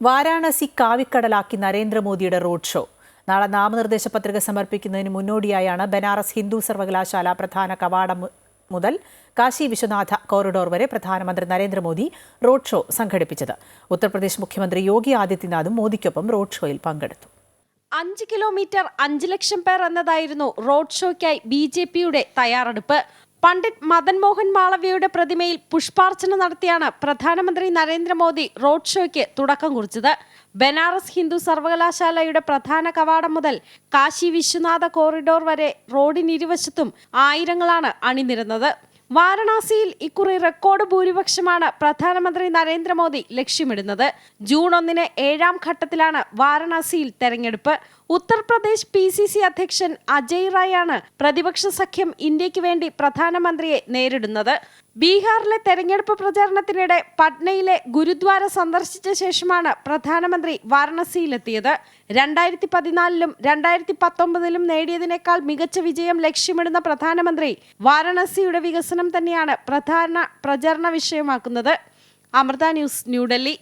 വാരാണസി കാവിക്കടലാക്കി നരേന്ദ്രമോദിയുടെ road show. നാളെ നാമനിർദ്ദേശ പത്രിക സമർപ്പിക്കുന്നതിന് മുന്നോടിയായാണ് ബനാറസ് ഹിന്ദു സർവകലാശാല പ്രധാന കവാടം മുതൽ കാശി വിശ്വനാഥ കോറിഡോർ വരെ പ്രധാനമന്ത്രി നരേന്ദ്രമോദി റോഡ് ഷോ സംഘടിപ്പിച്ചത്. ഉത്തർപ്രദേശ് മുഖ്യമന്ത്രി യോഗി ആദിത്യനാഥും മോദിക്കൊപ്പം റോഡ് ഷോയിൽ പങ്കെടുത്തു. അഞ്ച് കിലോമീറ്റർ അഞ്ച് ലക്ഷം പേർ എന്നതായിരുന്നു റോഡ് ഷോയ്ക്കായി ബി ജെ പിയുടെ തയ്യാറെടുപ്പ്. പണ്ഡിറ്റ് മദൻ മോഹൻ മാളവ്യയുടെ പ്രതിമയിൽ പുഷ്പാർച്ചന നടത്തിയാണ് പ്രധാനമന്ത്രി നരേന്ദ്രമോദി റോഡ് ഷോയ്ക്ക് തുടക്കം കുറിച്ചത്. ബനാറസ് ഹിന്ദു സർവകലാശാലയുടെ പ്രധാന കവാടം മുതൽ കാശി വിശ്വനാഥ കോറിഡോർ വരെ റോഡിനിരുവശത്തും ആയിരങ്ങളാണ് അണിനിരുന്നത്. വാരണാസിയിൽ ഇക്കുറി റെക്കോർഡ് ഭൂരിപക്ഷമാണ് പ്രധാനമന്ത്രി നരേന്ദ്രമോദി ലക്ഷ്യമിടുന്നത്. ജൂൺ ഒന്നിന് ഏഴാം ഘട്ടത്തിലാണ് വാരണാസിയിൽ തെരഞ്ഞെടുപ്പ്. ഉത്തർപ്രദേശ് പി സി സി അധ്യക്ഷൻ അജയ് റായാണ് പ്രതിപക്ഷ സഖ്യം ഇന്ത്യയ്ക്ക് വേണ്ടി പ്രധാനമന്ത്രിയെ നേരിടുന്നത്. ബീഹാറിലെ തെരഞ്ഞെടുപ്പ് പ്രചാരണത്തിനിടെ പട്നയിലെ ഗുരുദ്വാര സന്ദർശിച്ച ശേഷമാണ് പ്രധാനമന്ത്രി വാരണസിയിലെത്തിയത്. രണ്ടായിരത്തി പതിനാലിലും രണ്ടായിരത്തി പത്തൊമ്പതിലും നേടിയതിനേക്കാൾ മികച്ച വിജയം ലക്ഷ്യമിടുന്ന പ്രധാനമന്ത്രി വാരണാസിയുടെ വികസനം തന്നെയാണ് പ്രധാന പ്രചരണ വിഷയമാക്കുന്നത്. അമൃത ന്യൂസ് ന്യൂഡൽഹി